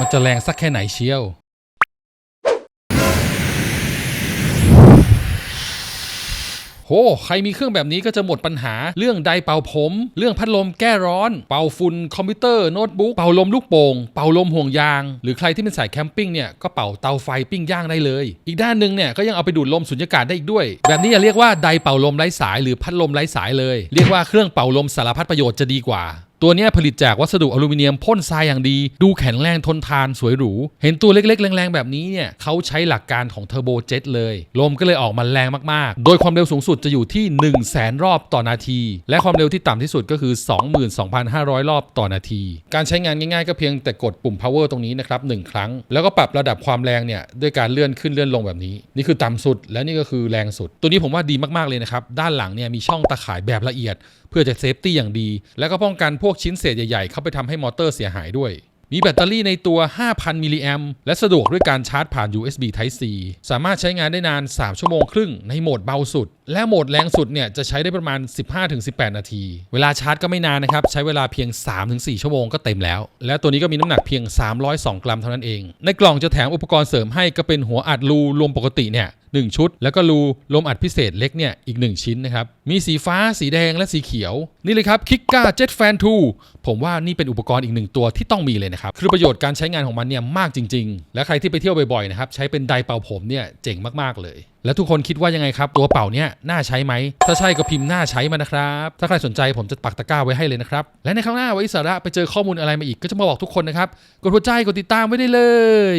มันจะแรงสักแค่ไหนเชียว โห ใครมีเครื่องแบบนี้ก็จะหมดปัญหา เรื่องไดเป่าผม เรื่องพัดลมแก้ร้อน เป่าฝุ่นคอมพิวเตอร์โน้ตบุ๊ก เป่าลมลูกโป่ง เป่าลมห่วงยาง หรือใครที่เป็นสายแคมปิ้งเนี่ย ก็เป่าเตาไฟปิ้งย่างได้เลย อีกด้านหนึ่งเนี่ยก็ยังเอาไปดูดลมสุญญากาศได้อีกด้วย แบบนี้อย่าเรียกว่าไดเป่าลมไร้สายหรือพัดลมไร้สายเลย เรียกว่าเครื่องเป่าลมสารพัดประโยชน์จะดีกว่า ตัวนี้ผลิตจากวัสดุอลูมิเนียมพ่นทรายอย่างดี ดูแข็งแรงทนทานสวยหรู เห็นตัวเล็กๆ แรงๆ แบบนี้เนี่ยเขาใช้หลักการของเทอร์โบเจ็ตเลย ลมก็เลยออกมาแรงมากๆ โดยความเร็วสูงสุดจะอยู่ที่ 1 0 0 0 0แสนรอบต่อนาที และความเร็วที่ต่ำที่สุดก็คือ 22,500 รอบต่อนาที การใช้งานง่ายๆ ก็เพียงแต่กดปุ่ม power ตรงนี้นะครับหนึ่งครั้ง แล้วก็ปรับระดับความแรงเนี่ยด้วยการเลื่อนขึ้นเลื่อนลงแบบนี้ นี่คือต่ำสุด และนี่ก็คือแรงสุด ตัวนี้ผมว่าดีมากๆเลยนะครับด้านหลังเนี่ยมีช่องตะข่ายแบบละเอียด เพื่อจะเซฟตี้อย่างดี แล้วก็ป้องกันพววกชิ้นเศษใหญ่ๆ เข้าไปทำให้มอเตอร์เสียหายด้วย มีแบตเตอรี่ในตัว 5,000 มิลลิแอมและสะดวกด้วยการชาร์จผ่าน USB Type C สามารถใช้งานได้นาน 3 ชั่วโมงครึ่งในโหมดเบาสุด และโหมดแรงสุดเนี่ยจะใช้ได้ประมาณ 15-18 นาที เวลาชาร์จก็ไม่นานนะครับ ใช้เวลาเพียง 3-4 ชั่วโมงก็เต็มแล้ว และตัวนี้ก็มีน้ำหนักเพียง 302 กรัมเท่านั้นเอง ในกล่องจะแถมอุปกรณ์เสริมให้ก็เป็นหัวอัดรูรวมปกติเนี่ย 1 ชุด แล้วก็รูลมอัดพิเศษเล็กเนี่ยอีก 1 ชิ้นนะครับ มีสีฟ้าสีแดงและสีเขียว นี่เลยครับ Kikka Jet Fan 2ผมว่านี่เป็นอุปกรณ์อีกหนึ่งตัวที่ต้องมีเลยนะครับ คือประโยชน์การใช้งานของมันเนี่ยมากจริง ๆ และใครที่ไปเที่ยวบ่อยๆนะครับใช้เป็นไดร์เป่าผมเนี่ยเจ๋งมากๆเลยแล้วทุกคนคิดว่ายังไงครับ ตัวเป่าเนี่ยน่าใช้ไหม ถ้าใช่ก็พิมพ์น่าใช้มานะครับ ถ้าใครสนใจผมจะปักตะกร้าไว้ให้เลยนะครับ และในครั้งหน้าไว้สาระไปเจอข้อมูลอะไรมาอีกก็จะมาบอกทุกคนนะครับ กดหัวใจกดติดตามไว้ได้เลย